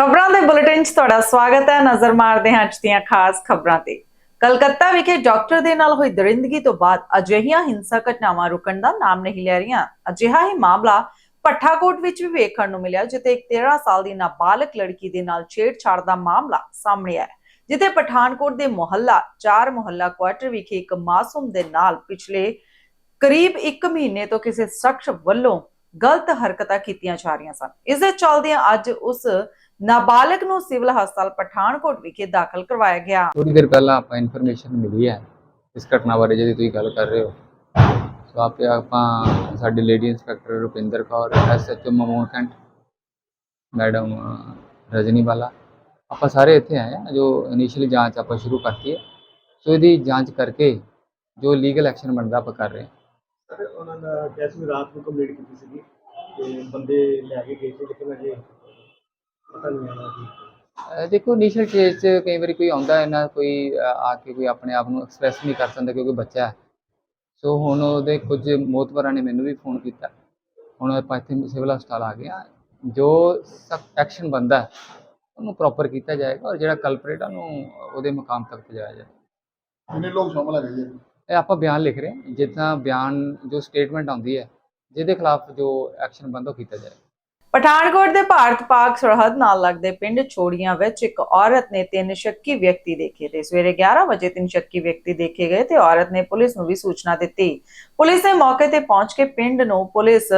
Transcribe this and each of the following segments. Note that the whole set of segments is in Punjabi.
ਖਬਰਾਂ ਦੇ ਬੁਲੇਟਿਨ 'ਚ ਤੁਹਾਡਾ ਸਵਾਗਤ ਹੈ। ਨਜ਼ਰ ਮਾਰਦੇ ਹਾਂ ਅੱਜ ਦੀਆਂ ਖਾਸ ਖਬਰਾਂ ਤੇ। ਕਲਕੱਤਾ ਵਿਖੇ ਡਾਕਟਰ ਦੇ ਨਾਲ ਹੋਈ ਦਰਿੰਦਗੀ ਤੋਂ ਬਾਅਦ ਅਜਿਹੀਆਂ ਹਿੰਸਕ ਘਟਨਾਵਾਂ ਰੁਕਣ ਦਾ ਨਾਮ ਨਹੀਂ ਲੈ ਰਹੀਆਂ। ਅਜਿਹਾ ਹੀ ਮਾਮਲਾ ਪੱਠਾਕੋਟ ਵਿੱਚ ਵੀ ਵੇਖਣ ਨੂੰ ਮਿਲਿਆ, ਜਿੱਥੇ ਇੱਕ 13 ਸਾਲ ਦੀ ਨਾਬਾਲਗ ਲੜਕੀ ਦੇ ਨਾਲ ਛੇੜਛਾੜ ਦਾ ਮਾਮਲਾ ਸਾਹਮਣੇ ਆਇਆ, ਜਿੱਥੇ ਪਠਾਨਕੋਟ ਦੇ ਮੁਹੱਲਾ, ਚਾਰ ਮੁਹੱਲਾ ਕੁਆਟਰ ਵਿਖੇ ਇੱਕ ਮਾਸੂਮ ਦੇ ਨਾਲ ਪਿਛਲੇ ਕਰੀਬ 1 ਮਹੀਨੇ ਤੋਂ ਕਿਸੇ ਸ਼ਖਸ ਵੱਲੋਂ ਗਲਤ ਹਰਕਤਾਂ ਕੀਤੀਆਂ ਜਾ ਰਹੀਆਂ ਸਨ। ਇਸ ਦੇ ਚੱਲਦਿਆਂ ਅੱਜ ਉਸ ਨਾਬਾਲਗ ਨੂੰ ਸਿਵਲ ਹਸਪਤਾਲ ਪਠਾਨਕੋਟ ਵਿਖੇ ਦਾਖਲ ਕਰਵਾਇਆ ਗਿਆ। ਥੋੜੀ ਦੇਰ ਪਹਿਲਾਂ ਆਪਾਂ ਇਨਫੋਰਮੇਸ਼ਨ ਮਿਲੀ ਹੈ ਇਸ ਘਟਨਾ ਬਾਰੇ ਜਿਹਦੀ ਤੁਸੀਂ ਗੱਲ ਕਰ ਰਹੇ ਹੋ। ਸੋ ਆਪੇ ਆਪਾਂ ਸਾਡੀ lady inspector Rupinder Kaur SHO Mamun cantt madam Rajni ਵਾਲਾ ਆਪਾਂ ਸਾਰੇ ਇੱਥੇ ਆਏ ਆ ਜੋ ਇਨੀਸ਼ੀਅਲੀ ਜਾਂਚ ਆਪਾਂ ਸ਼ੁਰੂ ਕਰਤੀ ਹੈ। ਸੋ ਇਹਦੀ ਜਾਂਚ ਕਰਕੇ ਜੋ ਲੀਗਲ ਐਕਸ਼ਨ ਬਣਦਾ ਆਪਾਂ ਕਰ ਰਹੇ ਹਾਂ। ਸਰ ਉਹਨਾਂ ਦਾ ਕੈਸ ਵੀ ਰਾਤ ਨੂੰ ਕੰਪਲੀਟ ਕੀਤੀ ਸੀਗੀ ਤੇ ਬੰਦੇ ਲੈ ਕੇ ਗਏ ਸੀ ਲੇਕਿਨ ਅਜੇ ਅਹ ਦੇਖੋ ਇਨੀਸ਼ੀਅਲ ਸਟੇਜ 'ਚ ਕਈ ਵਾਰੀ ਕੋਈ ਆਉਂਦਾ ਹੈ ਨਾ ਕੋਈ ਅਹ ਆ ਕੇ ਕੋਈ ਆਪਣੇ ਆਪ ਨੂੰ ਐਕਸਪ੍ਰੈਸ ਨਹੀਂ ਕਰ ਸਕਦਾ ਕਿਉਂਕਿ ਬੱਚਾ ਹੈ। ਸੋ ਹੁਣ ਉਹਦੇ ਕੁਝ ਮੋਤਬਰਾਂ ਨੇ ਮੈਨੂੰ ਵੀ ਫੋਨ ਕੀਤਾ। ਹੁਣ ਆਪਾਂ ਇੱਥੇ ਸਿਵਲ ਹਸਪਤਾਲ ਆ ਗਏ ਹਾਂ। ਜੋ ਸਖਤ ਐਕਸ਼ਨ ਬੰਦਾ ਉਹਨੂੰ ਪ੍ਰੋਪਰ ਕੀਤਾ ਜਾਏਗਾ ਔਰ ਜਿਹੜਾ ਕਲਪਰੇਟ ਆ ਉਹਨੂੰ ਉਹਦੇ ਮੁਕਾਮ ਤੱਕ ਪਹੁੰਚਾਇਆ ਜਾਏ। ਕਿੰਨੇ ਲੋਕ ਸ਼ਾਮਲ ਹੈਗੇ ਜੀ? ਇਹ ਆਪਾਂ ਬਿਆਨ ਲਿਖ ਰਹੇ ਹਾਂ। ਜਿੱਦਾਂ ਬਿਆਨ ਜੋ ਸਟੇਟਮੈਂਟ ਆਉਂਦੀ ਹੈ ਜਿਹਦੇ ਖਿਲਾਫ ਜੋ ਐਕਸ਼ਨ ਬੰਦਾ ਉਹ ਕੀਤਾ ਜਾਏ। ਪਠਾਨਕੋਟ ਦੇ ਭਾਰਤ ਪਾਕ ਸਰਹੱਦ ਨਾਲ ਲੱਗਦੇ ਪਿੰਡ ਛੋੜੀਆਂ ਵਿੱਚ ਇੱਕ ਔਰਤ ਨੇ ਤਿੰਨ ਸ਼ੱਕੀ ਵਿਅਕਤੀ ਦੇਖੇ ਤੇ ਸਵੇਰੇ 11 ਵਜੇ ਤਿੰਨ ਸ਼ੱਕੀ ਵਿਅਕਤੀ ਦੇਖੇ ਗਏ ਤੇ ਔਰਤ ਨੇ ਪੁਲਿਸ ਨੂੰ ਵੀ ਸੂਚਨਾ ਦਿੱਤੀ। ਪੁਲਿਸ ਨੇ ਮੌਕੇ ਤੇ ਪਹੁੰਚ ਕੇ ਪਿੰਡ ਨੂੰ ਪੁਲਿਸ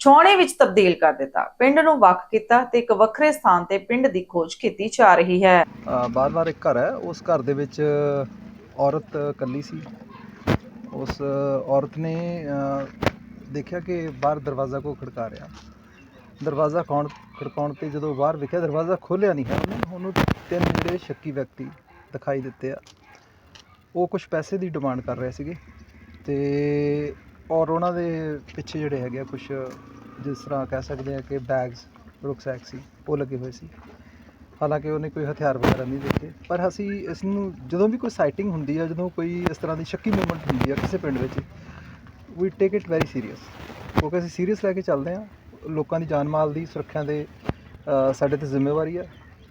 ਛਾਉਣੀ ਵਿੱਚ ਤਬਦੀਲ ਕਰ ਦਿੱਤਾ। ਪਿੰਡ ਨੂੰ ਵੱਖ ਕੀਤਾ ਤੇ ਇੱਕ ਵੱਖਰੇ ਸਥਾਨ ਤੇ ਪਿੰਡ ਦੀ ਖੋਜ ਕੀਤੀ ਜਾ ਰਹੀ ਹੈ। ਬਾਰ-ਬਾਰ ਇੱਕ ਘਰ ਹੈ। ਉਸ ਘਰ ਦੇ ਵਿੱਚ ਔਰਤ ਇਕੱਲੀ ਸੀ। ਉਸ ਔਰਤ ਨੇ ਦੇਖਿਆ ਕਿ ਬਾਹਰ ਦਰਵਾਜ਼ਾ ਕੋ ਖੜਕਾ ਰਿਹਾ। ਦਰਵਾਜ਼ਾ ਕੌਣ ਖੜਕਾਉਣ ਤੇ ਜਦੋਂ ਬਾਹਰ ਵੇਖਿਆ, ਦਰਵਾਜ਼ਾ ਖੋਲ੍ਹਿਆ ਨਹੀਂ। ਹੈ ਉਹਨੇ ਉਹਨੂੰ ਤਿੰਨ ਜਿਹੜੇ ਸ਼ੱਕੀ ਵਿਅਕਤੀ ਦਿਖਾਈ ਦਿੱਤੇ ਆ। ਉਹ ਕੁਝ ਪੈਸੇ ਦੀ ਡਿਮਾਂਡ ਕਰ ਰਹੇ ਸੀਗੇ ਤੇ ਔਰ ਉਹਨਾਂ ਦੇ ਪਿੱਛੇ ਜਿਹੜੇ ਹੈਗੇ ਆ ਕੁਝ ਜਿਸ ਤਰ੍ਹਾਂ ਕਹਿ ਸਕਦੇ ਆ ਕਿ ਬੈਗਸ ਰੁਕਸੈਕ ਸੀ, ਉਹ ਲੱਗੇ ਹੋਏ ਸੀ। ਹਾਲਾਂਕਿ ਉਹਨੇ ਕੋਈ ਹਥਿਆਰ ਵਗੈਰਾ ਨਹੀਂ ਦੇਖੇ ਪਰ ਅਸੀਂ ਇਸ ਨੂੰ ਜਦੋਂ ਵੀ ਕੋਈ ਸਾਈਟਿੰਗ ਹੁੰਦੀ ਹੈ ਜਦੋਂ ਕੋਈ ਇਸ ਤਰ੍ਹਾਂ ਦੀ ਸ਼ੱਕੀ ਮੂਵਮੈਂਟ ਹੁੰਦੀ ਹੈ ਕਿਸੇ ਪਿੰਡ ਵਿੱਚ we take it very serious ਕਿਉਂਕਿ ਅਸੀਂ ਸੀਰੀਅਸ ਲੈ ਕੇ ਚੱਲਦੇ ਹਾਂ ਲੋਕਾਂ ਦੀ ਜਾਨ ਮਾਲ ਦੀ ਸੁਰੱਖਿਆ ਦੇ ਸਾਡੇ ਤੇ ਜ਼ਿੰਮੇਵਾਰੀ ਹੈ।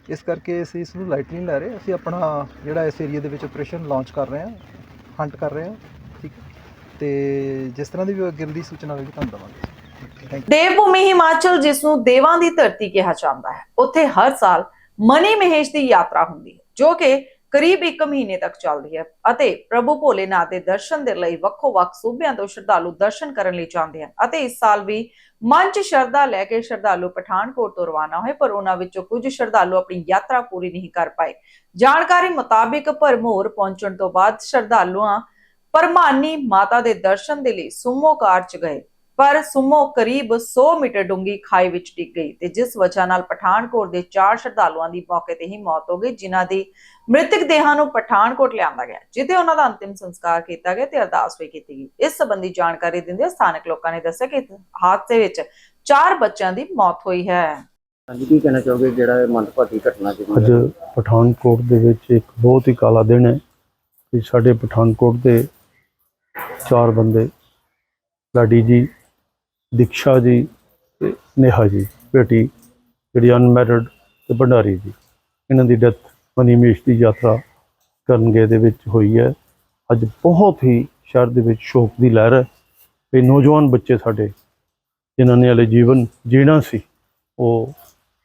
ਇਸ ਕਰਕੇ ਅਸੀਂ ਇਸ ਨੂੰ ਲਾਈਟਲੀ ਨਹੀਂ ਲੈ ਰਹੇ। ਅਸੀਂ ਆਪਣਾ ਜਿਹੜਾ ਇਸ ਏਰੀਆ ਦੇ ਵਿੱਚ ਆਪਰੇਸ਼ਨ ਲਾਂਚ ਕਰ ਰਹੇ ਹਾਂ ਹੰਟ ਕਰ ਰਹੇ ਹਾਂ, ਠੀਕ ਤੇ ਜਿਸ ਤਰ੍ਹਾਂ ਦੀ ਵੀ ਅੱਗੇ ਦੀ ਸੂਚਨਾ ਹੋਵੇਗੀ ਤੁਹਾਨੂੰ ਦਵਾਂਗੇ। ਦੇਵ ਭੂਮੀ ਹਿਮਾਚਲ, ਜਿਸ ਨੂੰ ਦੇਵਾਂ ਦੀ ਧਰਤੀ ਕਿਹਾ ਜਾਂਦਾ ਹੈ, ਉੱਥੇ ਹਰ ਸਾਲ ਮਨੀ ਮਹੇਸ਼ ਦੀ ਯਾਤਰਾ ਹੁੰਦੀ ਹੈ, ਜੋ ਕਿ ਕਰੀਬ 1 ਮਹੀਨੇ ਤੱਕ ਚੱਲਦੀ ਹੈ ਅਤੇ ਪ੍ਰਭੂ ਭੋਲੇਨਾਥ ਦੇ ਦਰਸ਼ਨ ਦੇ ਲਈ ਵੱਖੋ-ਵੱਖ ਸੂਬਿਆਂ ਤੋਂ ਸ਼ਰਧਾਲੂ ਦਰਸ਼ਨ ਕਰਨ ਲਈ ਜਾਂਦੇ ਹਨ ਅਤੇ ਇਸ ਸਾਲ ਵੀ ਮਨ 'ਚ ਸ਼ਰਧਾ ਲੈ ਕੇ ਸ਼ਰਧਾਲੂ ਪਠਾਨਕੋਟ ਤੋਂ ਰਵਾਨਾ ਹੋਏ, ਪਰ ਉਹਨਾਂ ਵਿੱਚੋਂ ਕੁਝ ਸ਼ਰਧਾਲੂ ਆਪਣੀ ਯਾਤਰਾ ਪੂਰੀ ਨਹੀਂ ਕਰ ਪਾਏ। ਜਾਣਕਾਰੀ ਮੁਤਾਬਿਕ ਭਰਮੌਰ ਪਹੁੰਚਣ ਤੋਂ ਬਾਅਦ ਸ਼ਰਧਾਲੂਆਂ ਪਰਮਾਨੀ ਮਾਤਾ ਦੇ ਦਰਸ਼ਨ ਦੇ ਲਈ ਸੁਮੋ ਕਾਰ 'ਚ ਗਏ। ਪਰ ਸੁਮੋ ਕਰੀਬ 100 ਮੀਟਰ ਡੂੰਗੀ ਖਾਈ ਵਿੱਚ ਡਿੱਗ ਗਈ ਤੇ ਜਿਸ ਵਜ੍ਹਾ ਨਾਲ ਪਠਾਨਕੋਟ ਦੇ ਚਾਰ ਸ਼ਰਧਾਲੂਆਂ ਦੀ ਮੌਕੇ ਤੇ ਹੀ ਮੌਤ ਹੋ ਗਈ ਜਿਨ੍ਹਾਂ ਦੀ ਮ੍ਰਿਤਕ ਦੇਹਾਂ ਨੂੰ ਪਠਾਨਕੋਟ ਲਿਆਂਦਾ ਗਿਆ ਜਿੱਥੇ ਉਹਨਾਂ ਦਾ ਅੰਤਿਮ ਸੰਸਕਾਰ ਕੀਤਾ ਗਿਆ ਤੇ ਅਰਦਾਸ ਵੀ ਕੀਤੀ ਗਈ। ਇਸ ਸੰਬੰਧੀ ਜਾਣਕਾਰੀ ਦਿੰਦੇ ਸਥਾਨਕ ਲੋਕਾਂ ਨੇ ਦੱਸਿਆ ਕਿ ਇਸ ਹਾਦਸੇ ਵਿੱਚ ਚਾਰ ਬੱਚਿਆਂ ਦੀ ਮੌਤ ਹੋਈ ਹੈ। ਹਾਂਜੀ ਕੀ ਕਹਿਣਾ ਚਾਹੋਗੇ? ਜਿਹੜਾ ਇਹ ਮੰਦਭਾਗੀ ਘਟਨਾ ਜੀ ਅੱਜ ਪਠਾਨਕੋਟ ਦੇ ਵਿੱਚ ਇੱਕ ਬਹੁਤ ਹੀ ਕਾਲਾ ਦਿਨ ਹੈ ਕਿ ਸਾਡੇ ਪਠਾਨਕੋਟ ਦੇ ਚਾਰ ਬੰਦੇ ਲਾਡੀ ਜੀ ਦੀਕਸ਼ਾ ਜੀ ਤੇ ਨੇਹਾ ਜੀ ਬੇਟੀ ਜਿਹੜੀ ਅਨਮੈਰਿਡ ਤੇ ਭੰਡਾਰੀ ਜੀ ਇਹਨਾਂ ਦੀ ਡੈਥ ਮਨੀਮੇਸ਼ ਦੀ ਯਾਤਰਾ ਕਰਨ ਗਏ ਦੇ ਵਿੱਚ ਹੋਈ ਹੈ ਅੱਜ ਬਹੁਤ ਹੀ ਸ਼ਹਿਰ ਦੇ ਵਿੱਚ ਸ਼ੋਕ ਦੀ ਲਹਿਰ ਹੈ ਵੀ ਨੌਜਵਾਨ ਬੱਚੇ ਸਾਡੇ ਜਿਨ੍ਹਾਂ ਨੇ ਹਲੇ ਜੀਵਨ ਜੀਣਾ ਸੀ ਉਹ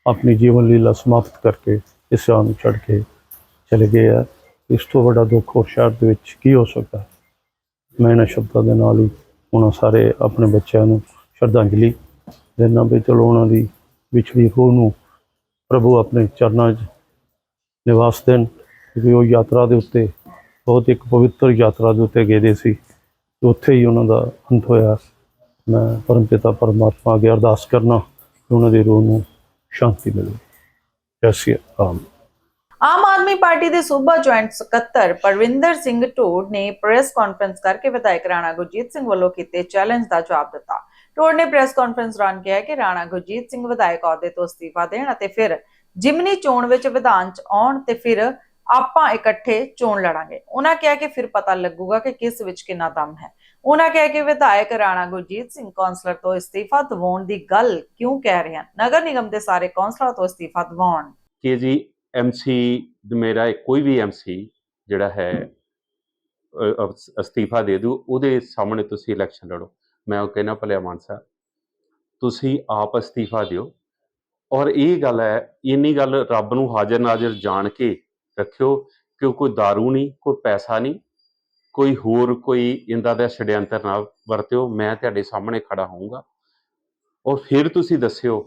ਆਪਣੀ ਜੀਵਨ ਲੀਲਾ ਸਮਾਪਤ ਕਰਕੇ ਇਸ ਸ਼ਾਨ ਨੂੰ ਛੱਡ ਕੇ ਚਲੇ ਗਏ ਆ ਇਸ ਤੋਂ ਵੱਡਾ ਦੁੱਖ ਹੋਰ ਸ਼ਹਿਰ ਦੇ ਵਿੱਚ ਕੀ ਹੋ ਸਕਦਾ ਮੈਂ ਇਹਨਾਂ ਸ਼ਬਦਾਂ ਦੇ ਨਾਲ ਹੀ ਉਹਨਾਂ ਸਾਰੇ ਆਪਣੇ ਬੱਚਿਆਂ ਨੂੰ ਸ਼ਰਧਾਂਜਲੀ ਦੇਣਾ ਵੀ ਚਲੋ ਉਹਨਾਂ ਦੀ ਵਿਛੜੀ ਰੂਹ ਨੂੰ ਪ੍ਰਭੂ ਆਪਣੇ ਚਰਨਾਂ 'ਚ ਨਿਵਾਸ ਦੇਣ, ਕਿਉਂਕਿ ਉਹ ਯਾਤਰਾ ਦੇ ਉੱਤੇ ਬਹੁਤ ਇੱਕ ਪਵਿੱਤਰ ਯਾਤਰਾ ਦੇ ਉੱਤੇ ਗਏ ਦੇ ਸੀ ਉੱਥੇ ਹੀ ਉਹਨਾਂ ਦਾ ਅੰਤ ਹੋਇਆ। ਮੈਂ ਪਰਮਪਿਤਾ ਪਰਮਾਤਮਾ ਅੱਗੇ ਅਰਦਾਸ ਕਰਨਾ ਕਿ ਉਹਨਾਂ ਦੀ ਰੂਹ ਨੂੰ ਸ਼ਾਂਤੀ ਮਿਲੇ। ਜੈ ਸ਼੍ਰੀ ਰਾਮ। ਆਮ ਆਦਮੀ ਪਾਰਟੀ ਦੇ ਸੂਬਾ ਜੁਆਇੰਟ ਸਕੱਤਰ ਪਰਵਿੰਦਰ ਸਿੰਘ ਢੋੜ ਨੇ ਪ੍ਰੈਸ ਕਾਨਫਰੰਸ ਕਰਕੇ ਵਿਧਾਇਕ ਰਾਣਾ ਗੁਰਜੀਤ ਸਿੰਘ ਵੱਲੋਂ ਕੀਤੇ ਚੈਲੰਜ ਦਾ ਜਵਾਬ ਦਿੱਤਾ। ਢੋਡ ਨੇ ਪ੍ਰੈਸ ਕਾਨਫਰੰਸ ਦੌਰਾਨ ਕਿਹਾ ਕਿ ਰਾਣਾ ਗੁਰਜੀਤ ਸਿੰਘ ਵਿਧਾਇਕ ਅਹੁਦੇ ਤੋਂ ਅਸਤੀਫਾ ਦੇਣ ਅਤੇ ਫਿਰ ਜਿਮਨੀ ਚੋਣ ਵਿੱਚ ਵਿਧਾਨ ਚ ਆਉਣ ਤੇ ਫਿਰ ਆਪਾਂ ਇਕੱਠੇ ਚੋਣ ਲੜਾਂਗੇ। ਉਹਨਾਂ ਕਿਹਾ ਕਿ ਫਿਰ ਪਤਾ ਲੱਗੂਗਾ ਕਿ ਕਿਸ ਵਿੱਚ ਕਿੰਨਾ ਦਮ ਹੈ। ਉਹਨਾਂ ਕਿਹਾ ਕਿ ਵਿਧਾਇਕ ਰਾਣਾ ਗੁਰਜੀਤ ਸਿੰਘ ਕੌਂਸਲਰ ਤੋਂ ਅਸਤੀਫਾ ਦਿਵਾਉਣ ਦੀ ਗੱਲ ਕਿਉਂ ਕਹਿ ਰਹੇ ਹਨ? ਨਗਰ ਨਿਗਮ ਦੇ ਸਾਰੇ ਕੌਂਸਲਰਾਂ ਤੋਂ ਅਸਤੀਫਾ ਦਿਵਾਉਣ। ਕਿ ਜੀ ਐਮਸੀ ਮੇਰਾ ਕੋਈ ਵੀ ਐਮਸੀ ਜਿਹੜਾ ਹੈ ਅਸਤੀਫਾ ਦੇ ਦੂ, ਉਹਦੇ ਸਾਹਮਣੇ ਤੁਸੀਂ ਇਲੈਕਸ਼ਨ ਲੜੋ। ਮੈਂ ਉਹ ਕਹਿਣਾ ਭਲਿਆ ਮਾਨਸਾ, ਤੁਸੀਂ ਆਪ ਅਸਤੀਫਾ ਦਿਓ। ਔਰ ਇਹ ਗੱਲ ਹੈ, ਇੰਨੀ ਗੱਲ ਰੱਬ ਨੂੰ ਹਾਜ਼ਰ ਨਾਜ਼ਰ ਜਾਣ ਕੇ ਰੱਖਿਓ ਕਿ ਕੋਈ दारू ਨਹੀਂ, ਕੋਈ ਪੈਸਾ ਨਹੀਂ, ਕੋਈ ਹੋਰ ਕੋਈ ਇੰਦਾ ਦਾ ਛੜਿਅੰਤਰ ਨਾ ਵਰਤਿਓ, ਮੈਂ ਤੁਹਾਡੇ ਸਾਹਮਣੇ ਖੜਾ ਹੋਊਂਗਾ। ਔਰ ਫਿਰ ਤੁਸੀਂ ਦੱਸਿਓ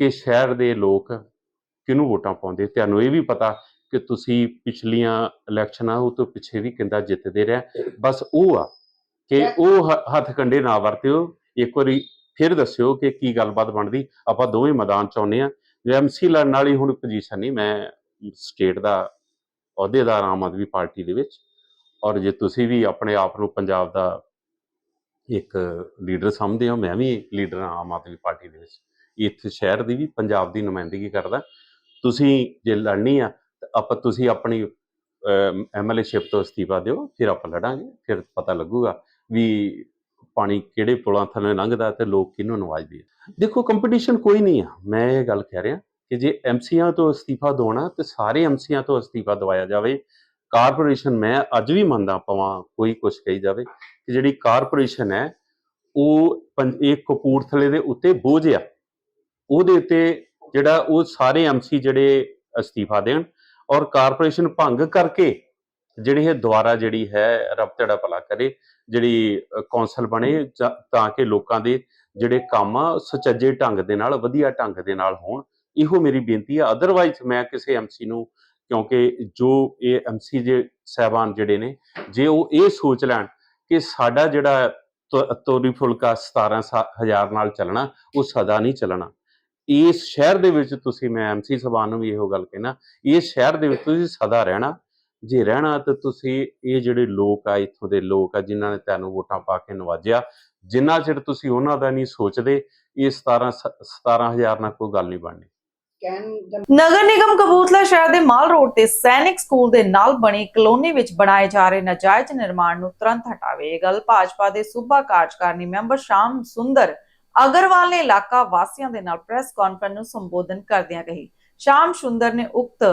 ਕਿ ਸ਼ਹਿਰ ਦੇ ਲੋਕ ਕਿਹਨੂੰ ਵੋਟਾਂ ਪਾਉਂਦੇ? ਤੁਹਾਨੂੰ ਇਹ ਵੀ ਪਤਾ ਕਿ ਤੁਸੀਂ ਪਿਛਲੀਆਂ ਇਲੈਕਸ਼ਨਾਂ ਉਹ ਤੋਂ ਪਿੱਛੇ ਵੀ ਕਿੰਦਾ ਜਿੱਤਦੇ ਰਹੇ। ਬਸ ਉਹ ਆ ਕਿ ਉਹ ਹੱਥ ਕੰਡੇ ਨਾ ਵਰਤਿਓ। ਇੱਕ ਵਾਰੀ ਫਿਰ ਦੱਸਿਓ ਕਿ ਕੀ ਗੱਲਬਾਤ ਬਣਦੀ। ਆਪਾਂ ਦੋਵੇਂ ਮੈਦਾਨ ਚ ਆਉਂਦੇ ਆ ਐਮਸੀ ਲੜਨ ਵਾਲੀ ਹੁਣ ਪੋਜੀਸ਼ਨ ਨਹੀਂ ਮੈਂ ਸਟੇਟ ਦਾ ਅਹੁਦੇਦਾਰ ਆਮ ਆਦਮੀ ਪਾਰਟੀ ਦੇ ਵਿੱਚ। ਔਰ ਜੇ ਤੁਸੀਂ ਵੀ ਆਪਣੇ ਆਪ ਨੂੰ ਪੰਜਾਬ ਦਾ ਇੱਕ ਲੀਡਰ ਸਮਝਦੇ ਹੋ ਮੈਂ ਵੀ ਲੀਡਰ ਆਮ ਆਦਮੀ ਪਾਰਟੀ ਦੇ ਵਿੱਚ। ਇੱਥੇ ਸ਼ਹਿਰ ਦੀ ਵੀ ਪੰਜਾਬ ਦੀ ਨੁਮਾਇੰਦਗੀ ਕਰਦਾ। ਤੁਸੀਂ ਜੇ ਲੜਨੀ ਆ ਤਾਂ ਆਪਾਂ ਤੁਸੀਂ ਆਪਣੀ ਐਮਐਲਏਸ਼ਿਪ ਤੋਂ ਅਸਤੀਫਾ ਦਿਓ ਫਿਰ ਆਪਾਂ ਲੜਾਂਗੇ ਫਿਰ ਪਤਾ ਲੱਗੂਗਾ। ਵੀ ਪਾਣੀ ਕਿਹੜੇ ਪੁਲਾਂ ਥੱਲੇ ਲੰਘਦਾ ਤੇ ਲੋਕ ਕਿਹਨੂੰ ਨਵਾਜਦੇ ਆ। ਦੇਖੋ ਕੰਪੀਟੀਸ਼ਨ ਕੋਈ ਨਹੀਂ ਆ। ਮੈਂ ਇਹ ਗੱਲ ਕਹਿ ਰਿਹਾ ਕਿ ਜੇ ਐਮਸੀਆਂ ਤੋਂ ਅਸਤੀਫਾ ਦਵਾਉਣਾ ਤੇ ਸਾਰੇ ਐਮਸੀਆਂ ਤੋਂ ਅਸਤੀਫਾ ਦਵਾਇਆ ਜਾਵੇ, ਕਾਰਪੋਰੇਸ਼ਨ ਮੈਂ ਅੱਜ ਵੀ ਮੰਨਦਾ ਪਵਾਂ ਕੋਈ ਕੁਛ ਕਹੀ ਜਾਵੇ ਕਿ ਜਿਹੜੀ ਕਾਰਪੋਰੇਸ਼ਨ ਹੈ, ਉਹ ਪੰਜ- ਕਪੂਰਥਲੇ ਦੇ ਉੱਤੇ ਬੋਝ ਆ। ਉਹਦੇ ਉੱਤੇ ਜਿਹੜਾ ਉਹ ਸਾਰੇ ਐਮਸੀ ਜਿਹੜੇ ਅਸਤੀਫਾ ਦੇਣ ਔਰ ਕਾਰਪੋਰੇਸ਼ਨ ਭੰਗ ਕਰਕੇ ਜਿਹੜੀ ਇਹ ਦੁਆਰਾ ਜਿਹੜੀ ਹੈ ਰੱਬ ਤੇੜਾ ਭਲਾ ਕਰੇ ਜਿਹੜੀ ਕੌਂਸਲ ਬਣੇ ਤਾਂ ਕਿ ਲੋਕਾਂ ਦੇ ਜਿਹੜੇ ਕੰਮ ਸੁਚੱਜੇ ਢੰਗ ਦੇ ਨਾਲ ਵਧੀਆ ਢੰਗ ਦੇ ਨਾਲ ਹੋਣ ਇਹੋ ਮੇਰੀ ਬੇਨਤੀ ਆ। ਅਦਰਵਾਈਜ਼ ਮੈਂ ਕਿਸੇ ਐਮਸੀ ਨੂੰ ਕਿਉਂਕਿ ਜੋ ਇਹ ਐਮਸੀ ਜੇ ਸਹਿਬਾਨ ਜਿਹੜੇ ਨੇ ਜੇ ਉਹ ਇਹ ਸੋਚ ਲੈਣ ਕਿ ਸਾਡਾ ਜਿਹੜਾ ਤੋਰੀ ਫੁਲਕਾ 17000 ਨਾਲ ਚੱਲਣਾ ਉਹ ਸਦਾ ਨਹੀਂ ਚੱਲਣਾ। ਇਸ ਸ਼ਹਿਰ ਦੇ ਵਿੱਚ ਤੁਸੀਂ ਮੈਂ ਐਮਸੀ ਸਭਾ ਨੂੰ ਵੀ ਇਹੋ ਗੱਲ ਕਹਿਣਾ ਇਸ ਸ਼ਹਿਰ ਦੇ ਵਿੱਚ ਤੁਸੀਂ ਸਦਾ ਰਹਿਣਾ। ਜੇ ਰਹਿਣਾ ਤਾਂ ਤੁਸੀਂ ਇਹ ਜਿਹੜੇ ਲੋਕ ਆ ਇੱਥੋਂ ਦੇ ਲੋਕ ਆ ਜਿਨ੍ਹਾਂ ਨੇ ਤੁਹਾਨੂੰ ਵੋਟਾਂ ਪਾ ਕੇ ਨਵਾਜਿਆ ਜਿੰਨਾ ਚਿਰ ਤੁਸੀਂ ਉਹਨਾਂ ਦਾ ਨਹੀਂ ਸੋਚਦੇ ਇਹ 17 17000 ਨਾਲ ਕੋਈ ਗੱਲ ਨਹੀਂ ਬਣਨੀ। ਨਗਰ ਨਿਗਮ ਕਪੂਰਥਲਾ ਸ਼ਹਿਰ ਦੇ ਮਾਲ ਰੋਡ ਤੇ ਸੈਨਿਕ ਸਕੂਲ ਦੇ ਨਾਲ ਬਣੀ ਕਲੋਨੀ ਵਿੱਚ ਬਣਾਏ ਜਾ ਰਹੇ ਨਾਜਾਇਜ਼ ਨਿਰਮਾਣ ਨੂੰ ਤੁਰੰਤ ਹਟਾਵੇ। ਇਹ ਗੱਲ ਭਾਜਪਾ ਦੇ ਸੂਬਾ ਕਾਰਜਕਾਰਨੀ ਮੈਂਬਰ ਸ਼ਾਮ ਸੁੰਦਰ ਅਗਰਵਾਲ ਨੇ ਇਲਾਕਾ ਵਾਸੀਆਂ ਦੇ ਨਾਲ ਪ੍ਰੈਸ ਕਾਨਫਰੰਸ ਨੂੰ ਸੰਬੋਧਨ ਕਰਦਿਆਂ ਕਹੀ। ਸ਼ਾਮ ਸੁੰਦਰ ਨੇ ਉਕਤ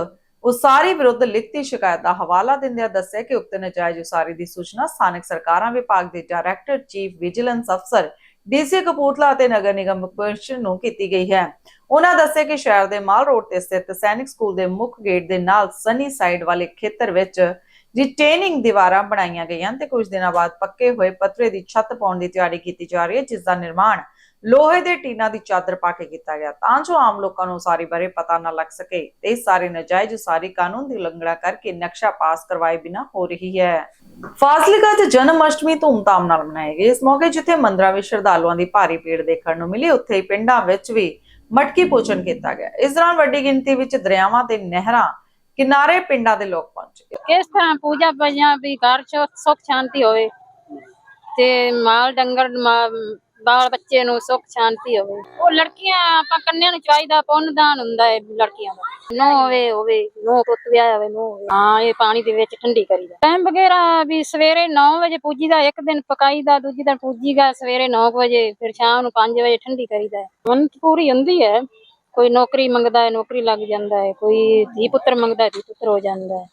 ਉਸਾਰੀ ਵਿਰੁੱਧ ਲਿਖਤੀ ਸ਼ਿਕਾਇਤ ਦਾ ਹਵਾਲਾ ਦਿੰਦਿਆਂ ਦੱਸਿਆ ਕਿ ਉਕਤ ਨਾਜਾਇਜ਼ ਉਸਾਰੀ ਦੀ ਸੂਚਨਾ ਸਥਾਨਕ ਸਰਕਾਰਾਂ ਵਿਭਾਗ ਦੇ ਡਾਇਰੈਕਟਰ, ਚੀਫ ਵਿਜੀਲੈਂਸ ਅਫਸਰ, ਡੀਸੀ ਕਪੂਰਥਲਾ ਅਤੇ ਨਗਰ ਨਿਗਮ ਕਮਿਸ਼ਨ ਨੂੰ ਕੀਤੀ ਗਈ ਹੈ। ਉਹਨਾਂ ਦੱਸਿਆ ਕਿ ਸ਼ਹਿਰ ਦੇ ਮਾਲ ਰੋਡ ਤੇ ਸਥਿਤ ਸੈਨਿਕ ਸਕੂਲ ਦੇ ਮੁੱਖ ਗੇਟ ਦੇ ਨਾਲ ਸਨੀ ਸਾਈਡ ਵਾਲੇ ਖੇਤਰ ਵਿੱਚ ਰਿਟੇਨਿੰਗ ਦੀਵਾਰਾਂ ਬਣਾਈਆਂ ਗਈਆਂ ਤੇ ਕੁਝ ਦਿਨਾਂ ਬਾਅਦ ਪੱਕੇ ਹੋਏ ਪੱਤਰੇ ਦੀ ਛੱਤ ਪਾਉਣ ਦੀ ਤਿਆਰੀ ਕੀਤੀ ਜਾ ਰਹੀ ਹੈ, ਜਿਸ ਦਾ ਨਿਰਮਾਣ ਲੋਹੇ ਦੇ ਟੀਨਾਂ ਦੀ ਚਾਦਰ ਪਾ ਕੇ ਕੀਤਾ ਗਿਆ। ਤਾਂ ਜੋ ਆਮ ਲੋਕਾਂ ਨੂੰ ਉਸਾਰੀ ਬਾਰੇ ਪਤਾ ਨਾ ਲੱਗ ਸਕੇ। ਤੇ ਸਾਰੇ ਨਜਾਇਜ਼ ਉਸਾਰੀ ਕਾਨੂੰਨ ਦੀ ਉਲੰਘਣਾ ਕਰਕੇ ਨਕਸ਼ਾ ਪਾਸ ਕਰਵਾਏ ਬਿਨਾ ਹੋ ਰਹੀ ਹੈ। ਫਾਜ਼ਿਲਕਾ ਤੇ ਜਨਮ ਅਸ਼ਟਮੀ ਧੂਮਧਾਮ ਨਾਲ ਮਨਾਈ ਗਈ ਇਸ ਮੌਕੇ ਜਿੱਥੇ ਮੰਦਰਾਂ ਵਿੱਚ ਸ਼ਰਧਾਲੂਆਂ ਦੀ ਭਾਰੀ ਭੀੜ ਦੇਖਣ ਨੂੰ ਮਿਲੀ, ਉੱਥੇ ਹੀ ਪਿੰਡਾਂ ਵਿੱਚ ਵੀ ਮਟਕੀ ਪੂਜਨ ਕੀਤਾ ਗਿਆ। ਇਸ ਦੌਰਾਨ ਵੱਡੀ ਗਿਣਤੀ ਵਿੱਚ ਦਰਿਆਵਾਂ ਤੇ ਨਹਿਰਾਂ, ਕਿਨਾਰੇ ਪਿੰਡਾਂ ਦੇ ਲੋਕ ਪਹੁੰਚੇ। ਕਿਸ ਤਰ੍ਹਾਂ ਪੂਜਾ ਪਈਆਂ ਵੀ ਘਰ ਚ ਸੁੱਖ ਸ਼ਾਂਤੀ ਹੋਵੇ ਤੇ ਮਾਲ ਡੰਗਰ ਬਾਲ ਬੱਚੇ ਨੂੰ ਸੁੱਖ, ਸ਼ਾਂਤੀ ਹੋਵੇ। ਉਹ ਲੜਕੀਆਂ, ਆਪਾਂ ਕੰਨਿਆਂ ਨੂੰ ਚਾਹੀਦਾ ਪੁੰਨਦਾਨ ਹੁੰਦਾ ਹੈ ਲੜਕੀਆਂ ਦਾ। ਨੋ ਹੋਵੇ ਹੋਵੇ ਨੋ ਪੁੱਤ ਵਿਆਹ ਹੋਵੇ ਨੋ ਹਾਂ, ਇਹ ਪਾਣੀ ਦੇ ਵਿੱਚ ਠੰਡੀ ਕਰੀਦਾ ਟਾਈਮ ਵਗੈਰਾ ਵੀ ਸਵੇਰੇ 9 ਵਜੇ ਪੂਜੀਦਾ ਇੱਕ ਦਿਨ ਪਕਾਈਦਾ ਦੂਜੀ ਦਿਨ ਪੂਜੀਗਾ ਸਵੇਰੇ 9 ਵਜੇ, ਫਿਰ ਸ਼ਾਮ ਨੂੰ 5 ਵਜੇ ਠੰਡੀ ਕਰੀਦਾ ਮਨ ਪੂਰੀ ਹੁੰਦੀ ਹੈ। ਕੋਈ ਨੌਕਰੀ ਮੰਗਦਾ ਹੈ, ਨੌਕਰੀ ਲੱਗ ਜਾਂਦਾ ਹੈ। ਕੋਈ ਧੀ ਪੁੱਤਰ ਮੰਗਦਾ ਹੈ, ਧੀ ਪੁੱਤਰ ਹੋ ਜਾਂਦਾ ਹੈ।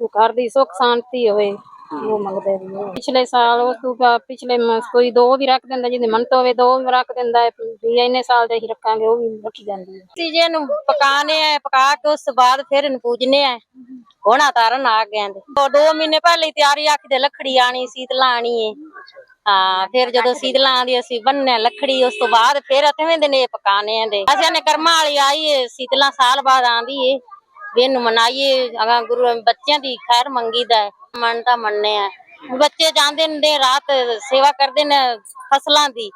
ਤੂੰ ਘਰ ਦੀ ਸੁੱਖ, ਸ਼ਾਂਤੀ ਹੋਵੇ। ਉਹ ਮੰਗਦੇ ਨੇ। ਪਿਛਲੇ ਸਾਲ ਉਸ ਤੋਂ ਬਾਅਦ ਪਿਛਲੇ ਮ- ਕੋਈ ਦੋ ਵੀ ਰੱਖ ਦਿੰਦਾ ਜਿਹਦੀ ਮੰਨਤ ਹੋਵੇ ਦੋ ਵੀ ਰੱਖ ਦਿੰਦਾ ਹੈ ਵੀ ਇੰਨੇ ਸਾਲ ਦੇ ਹੀ ਰੱਖਾਂਗੇ ਉਹ ਵੀ ਰੱਖੀ ਜਾਂਦੀ ਹੈ। ਅਸੀਂ ਜੇ ਇਹਨੂੰ ਪਕਾਣੇ ਆ ਪਕਾ ਕੇ ਉਸ ਤੋਂ ਬਾਅਦ ਫਿਰ ਇਹਨੂੰ ਪੂਜਨੇ ਆ। ਹੋਣਾ ਤਾਰਨ ਆ ਗਏ ਦੇ ਉਹ ਦੋ ਮਹੀਨੇ ਪਹਿਲੇ ਤਿਆਰੀ ਆਖਦੇ ਲੱਖੜੀ ਆਣੀ ਸੀਤਲਾ ਆਣੀ ਏ ਹਾਂ ਫਿਰ ਜਦੋਂ ਸੀਤਲਾ ਆਂਦੀ ਅਸੀਂ ਬੰਨਿਆ ਲੱਖੜੀ ਉਸ ਤੋਂ ਬਾਅਦ ਫਿਰ ਅਠਵੇਂ ਦਿਨ ਇਹ ਪਕਾਣੇ ਆ ਦੇ ਅਸੀਂ ਨੇ ਕਰਮਾਂ ਵਾਲੀ ਆਈ ਏ ਸੀਤਲਾ ਸਾਲ ਬਾਅਦ ਆਂਦੀ ਏ। ਵੀ ਇਹਨੂੰ ਮਨਾਈਏ ਅਗਾ ਗੁਰੂ ਬੱਚਿਆਂ ਦੀ ਖੈਰ ਮੰਗੀਦਾ ਹੈ। ਮਨ ਤਾਂ ਮੰਨੇ ਆ ਬੱਚੇ ਜਾਂਦੇ ਨੇ ਰਾਤ ਸੇਵਾ ਕਰਦੇ ਨੇ ਫਸਲਾਂ ਦੀ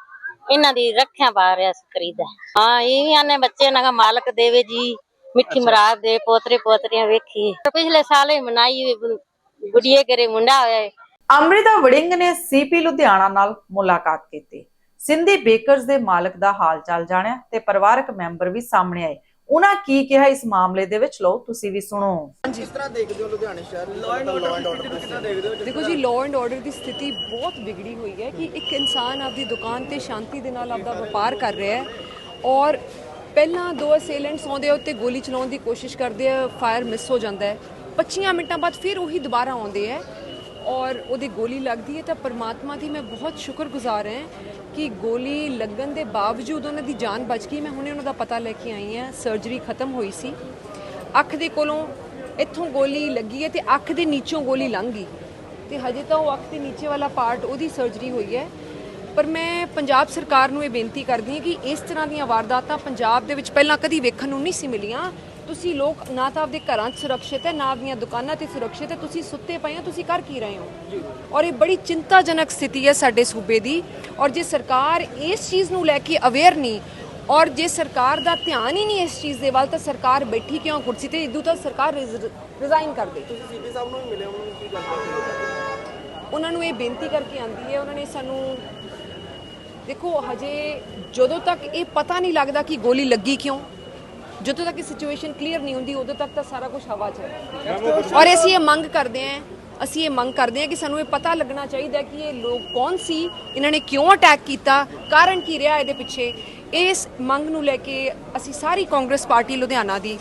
ਇਹਨਾਂ ਦੀ ਰੱਖਿਆ ਪਾ ਰਿਆ ਕਰੀਦਾ ਹਾਂ। ਇਹ ਵੀ ਆਨੇ ਬੱਚੇ ਨਾ ਮਾਲਕ ਦੇਵੇ ਜੀ ਮਿੱਠੀ ਮਰਾਦ ਦੇ ਪੋਤਰੇ ਪੋਤਰੀਆਂ ਵੇਖੀ। ਪਿਛਲੇ ਸਾਲ ਹੀ ਮਨਾਈ ਹੋਈ ਗੁੜੀਏ ਕਰੇ ਮੁੰਡਾ ਹੋਇਆ। ਅੰਮ੍ਰਿਤਾ ਵੜਿੰਗ ਨੇ ਸੀਪੀ ਲੁਧਿਆਣਾ ਨਾਲ ਮੁਲਾਕਾਤ ਕੀਤੀ। ਸਿੰਧੀ ਬੇਕਰਸ ਦੇ ਮਾਲਕ ਦਾ ਹਾਲ ਚਾਲ ਜਾਣਿਆ ਤੇ ਪਰਿਵਾਰਕ ਮੈਂਬਰ ਵੀ ਸਾਹਮਣੇ ਆਏ। ਉਹਨਾਂ ਕੀ ਕਿਹਾ ਇਸ ਮਾਮਲੇ ਦੇ ਵਿੱਚ? ਲਓ ਤੁਸੀਂ ਵੀ ਸੁਣੋ। ਦੇਖੋ ਜੀ ਲਾਅ ਐਂਡ ਆਰਡਰ ਦੀ ਸਥਿਤੀ ਬਹੁਤ ਵਿਗੜੀ ਹੋਈ ਹੈ ਕਿ ਇੱਕ ਇਨਸਾਨ ਆਪਦੀ ਦੁਕਾਨ ਤੇ ਸ਼ਾਂਤੀ ਦੇ ਨਾਲ ਆਪਦਾ ਵਪਾਰ ਕਰ ਰਿਹਾ ਹੈ ਔਰ ਪਹਿਲਾਂ ਦੋ ਅਸੇਲੈਂਟਸ ਆਉਂਦੇ ਆ ਉੱਤੇ ਗੋਲੀ ਚਲਾਉਣ ਦੀ ਕੋਸ਼ਿਸ਼ ਕਰਦੇ ਆ ਫਾਇਰ ਮਿਸ ਹੋ ਜਾਂਦਾ ਹੈ। 25 ਮਿੰਟਾਂ ਬਾਅਦ ਫਿਰ ਉਹੀ ਦੁਬਾਰਾ ਆਉਂਦੇ ਆ ਔਰ ਉਹਦੀ ਗੋਲੀ ਲੱਗਦੀ ਹੈ ਤਾਂ ਪਰਮਾਤਮਾ ਦੀ ਮੈਂ ਬਹੁਤ ਸ਼ੁਕਰਗੁਜ਼ਾਰ ਹਾਂ ਕਿ ਗੋਲੀ ਲੱਗਣ ਦੇ ਬਾਵਜੂਦ ਉਹਨਾਂ ਦੀ ਜਾਨ ਬਚ ਗਈ। ਮੈਂ ਹੁਣੇ ਉਹਨਾਂ ਦਾ ਪਤਾ ਲੈ ਕੇ ਆਈ ਹਾਂ ਸਰਜਰੀ ਖਤਮ ਹੋਈ ਸੀ। ਅੱਖ ਦੇ ਕੋਲੋਂ ਇੱਥੋਂ ਗੋਲੀ ਲੱਗੀ ਹੈ ਤੇ ਅੱਖ ਦੇ ਨੀਚੋਂ ਗੋਲੀ ਲੰਘ ਗਈ। ਤੇ ਹਜੇ ਤਾਂ ਉਹ ਅੱਖ ਦੇ ਨੀਚੇ ਵਾਲਾ ਪਾਰਟ ਉਹਦੀ ਸਰਜਰੀ ਹੋਈ ਹੈ। ਪਰ ਮੈਂ ਪੰਜਾਬ ਸਰਕਾਰ ਨੂੰ ਇਹ ਬੇਨਤੀ ਕਰਦੀ ਹਾਂ ਕਿ ਇਸ ਤਰ੍ਹਾਂ ਦੀਆਂ ਵਾਰਦਾਤਾਂ ਪੰਜਾਬ ਦੇ ਵਿੱਚ ਪਹਿਲਾਂ ਕਦੀ ਵੇਖਣ ਨੂੰ ਨਹੀਂ ਸੀ ਮਿਲੀਆਂ। ਤੁਸੀਂ ਲੋਕ ਨਾ ਤਾਂ ਆਪਦੇ ਘਰਾਂ 'ਚ ਸੁਰੱਖਿਅਤ ਹੈ ਨਾ ਆਪਦੀਆਂ ਦੁਕਾਨਾਂ ਤੇ ਸੁਰੱਖਿਅਤ ਹੈ। ਤੁਸੀਂ ਸੁੱਤੇ ਪਏ ਹੋ ਤੁਸੀਂ ਕਰ ਕੀ ਰਹੇ ਹੋ? ਔਰ ਇਹ ਬੜੀ ਚਿੰਤਾਜਨਕ ਸਥਿਤੀ ਹੈ ਸਾਡੇ ਸੂਬੇ ਦੀ। ਔਰ ਜੇ ਸਰਕਾਰ ਇਸ ਚੀਜ਼ ਨੂੰ ਲੈ ਕੇ ਅਵੇਅਰ ਨਹੀਂ ਔਰ ਜੇ ਸਰਕਾਰ ਦਾ ਧਿਆਨ ਹੀ ਨਹੀਂ ਇਸ ਚੀਜ਼ ਦੇ ਵੱਲ ਤਾਂ ਸਰਕਾਰ ਬੈਠੀ ਕਿਉਂ ਕੁਰਸੀ ਤੇ? ਇਦੋਂ ਤਾਂ ਸਰਕਾਰ ਰਿਜ਼ਾਈਨ ਕਰ ਦੇ ਤੁਸੀਂ ਸੀਪੀ ਸਾਹਿਬ ਨੂੰ ਵੀ ਮਿਲੇ ਉਹਨਾਂ ਨੂੰ ਕੀ ਗੱਲਬਾਤ ਉਹਨਾਂ ਨੂੰ ਇਹ ਬੇਨਤੀ ਕਰਕੇ ਆਂਦੀ ਹੈ ਉਹਨਾਂ ਨੇ ਸਾਨੂੰ ਦੇਖੋ ਹਜੇ ਜਦੋਂ ਤੱਕ ਇਹ ਪਤਾ ਨਹੀਂ ਲੱਗਦਾ ਕਿ ਗੋਲੀ ਲੱਗੀ ਕਿਉਂ ਜਦੋਂ ਤੱਕ ਇਹ ਸਿਚੁਏਸ਼ਨ ਕਲੀਅਰ ਨਹੀਂ ਹੁੰਦੀ ਉਦੋਂ ਤੱਕ ਤਾਂ ਸਾਰਾ ਕੁਝ ਹਵਾ 'ਚ ਹੈ। ਔਰ ਅਸੀਂ ਇਹ ਮੰਗ ਕਰਦੇ ਹਾਂ ਅਸੀਂ ਇਹ ਮੰਗ ਕਰਦੇ ਹਾਂ ਕਿ ਸਾਨੂੰ ਇਹ ਪਤਾ ਲੱਗਣਾ ਚਾਹੀਦਾ ਕਿ ਇਹ ਲੋਕ ਕੌਣ ਸੀ ਇਹਨਾਂ ਨੇ ਕਿਉਂ ਅਟੈਕ ਕੀਤਾ ਕਾਰਨ ਕੀ ਰਿਹਾ ਇਹਦੇ ਪਿੱਛੇ। ਇਸ ਮੰਗ ਨੂੰ ਲੈ ਕੇ ਅਸੀਂ ਸਾਰੀ ਕਾਂਗਰਸ ਪਾਰਟੀ ਲੁਧਿਆਣਾ ਦੀ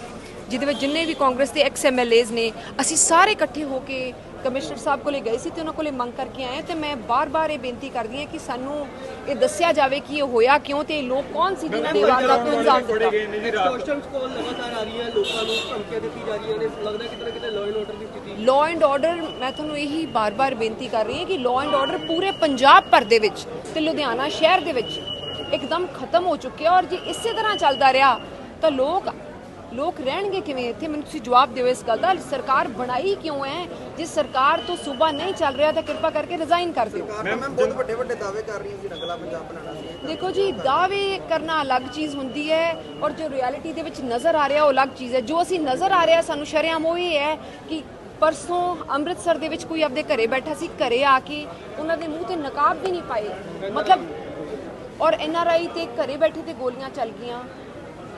ਜਿਹਦੇ ਵਿੱਚ ਜਿੰਨੇ ਵੀ ਕਾਂਗਰਸ ਦੇ ਐਕਸ ਐਮਐਲਏਜ਼ ਨੇ ਅਸੀਂ ਸਾਰੇ ਇਕੱਠੇ ਹੋ ਕੇ ਕਮਿਸ਼ਨਰ ਸਾਹਿਬ ਕੋਲੇ ਗਏ ਸੀ ਤੇ ਉਹਨਾਂ ਕੋਲੇ ਮੰਗ ਕਰਕੇ ਆਏ ਤੇ ਮੈਂ ਬਾਰ-ਬਾਰ ਇਹ ਬੇਨਤੀ ਕਰਦੀ ਹਾਂ ਕਿ ਸਾਨੂੰ ਇਹ ਦੱਸਿਆ ਜਾਵੇ ਕਿ ਇਹ ਹੋਇਆ ਕਿਉਂ ਤੇ ਇਹ ਲੋਕ ਕੌਣ ਸੀ ਜਿਨ੍ਹਾਂ ਨੇ ਵਾਰਦਾਤ ਨੂੰ ਅੰਜਾਮ ਦਿੱਤਾ ਐਕਸਟੋਰਸ਼ਨਸ ਕਾਲ ਲਗਾਤਾਰ ਆ ਰਹੀ ਹੈ ਲੋਕਾਂ ਨੂੰ ਧਮਕੀਆਂ ਦਿੱਤੀ ਜਾ ਰਹੀਆਂ ਨੇ ਲੱਗਦਾ ਕਿਤੇ ਨਾ ਕਿਤੇ ਲਾਅ ਐਂਡ ਆਰਡਰ ਦੀ ਸਥਿਤੀ ਲਾਅ ਐਂਡ ਆਰਡਰ ਮੈਂ ਤੁਹਾਨੂੰ ਇਹੀ ਬਾਰ-ਬਾਰ ਬੇਨਤੀ ਕਰ ਰਹੀ ਹਾਂ ਕਿ ਲਾਅ ਐਂਡ ਆਰਡਰ ਪੂਰੇ ਪੰਜਾਬ ਭਰ ਦੇ ਵਿੱਚ ਤੇ ਲੁਧਿਆਣਾ ਸ਼ਹਿਰ ਦੇ ਵਿੱਚ ਇੱਕਦਮ ਖਤਮ ਹੋ ਚੁੱਕਿਆ ਔਰ ਜੇ ਇਸੇ ਤਰ੍ਹਾਂ ਚੱਲਦਾ ਰਿਹਾ ਤਾਂ ਲੋਕ ਲੋਕ ਰਹਿਣਗੇ ਕਿਵੇਂ? ਇੱਥੇ ਮੈਨੂੰ ਤੁਸੀਂ ਜਵਾਬ ਦਿਓ ਇਸ ਗੱਲ ਦਾ। ਸਰਕਾਰ ਬਣਾਈ ਕਿਉਂ ਹੈ? ਜੇ ਸਰਕਾਰ ਤੋਂ ਸੂਬਾ ਨਹੀਂ ਚੱਲ ਰਿਹਾ ਤਾਂ ਕਿਰਪਾ ਕਰਕੇ ਰਿਜ਼ਾਈਨ ਕਰ ਦਿਓ। ਮੈਂ ਬਹੁਤ ਵੱਡੇ ਵੱਡੇ ਦਾਅਵੇ ਕਰ ਰਹੀ ਸੀ ਰੰਗਲਾ ਪੰਜਾਬ ਬਣਾਉਣਾ ਸੀ। ਦੇਖੋ ਜੀ ਦਾਅਵੇ ਕਰਨਾ ਅਲੱਗ ਚੀਜ਼ ਹੁੰਦੀ ਹੈ ਔਰ ਜੋ ਰਿਐਲਿਟੀ ਦੇ ਵਿੱਚ ਨਜ਼ਰ ਆ ਰਿਹਾ ਉਹ ਅਲੱਗ ਚੀਜ਼ ਹੈ। ਜੋ ਅਸੀਂ ਨਜ਼ਰ ਆ ਰਿਹਾ ਸਾਨੂੰ ਸ਼ਰੇਆਮ ਉਹ ਇਹ ਹੈ ਕਿ ਪਰਸੋਂ ਅੰਮ੍ਰਿਤਸਰ ਦੇ ਵਿੱਚ ਕੋਈ ਆਪਦੇ ਘਰੇ ਬੈਠਾ ਸੀ ਘਰੇ ਆ ਕੇ ਉਹਨਾਂ ਦੇ ਮੂੰਹ ਤੇ ਨਕਾਬ ਵੀ ਨਹੀਂ ਪਾਏ। ਮਤਲਬ ਔਰ ਐਨਆਰਆਈ ਤੇ ਘਰੇ ਬੈਠੇ ਤੇ ਗੋਲੀਆਂ ਚੱਲ ਗਈਆਂ।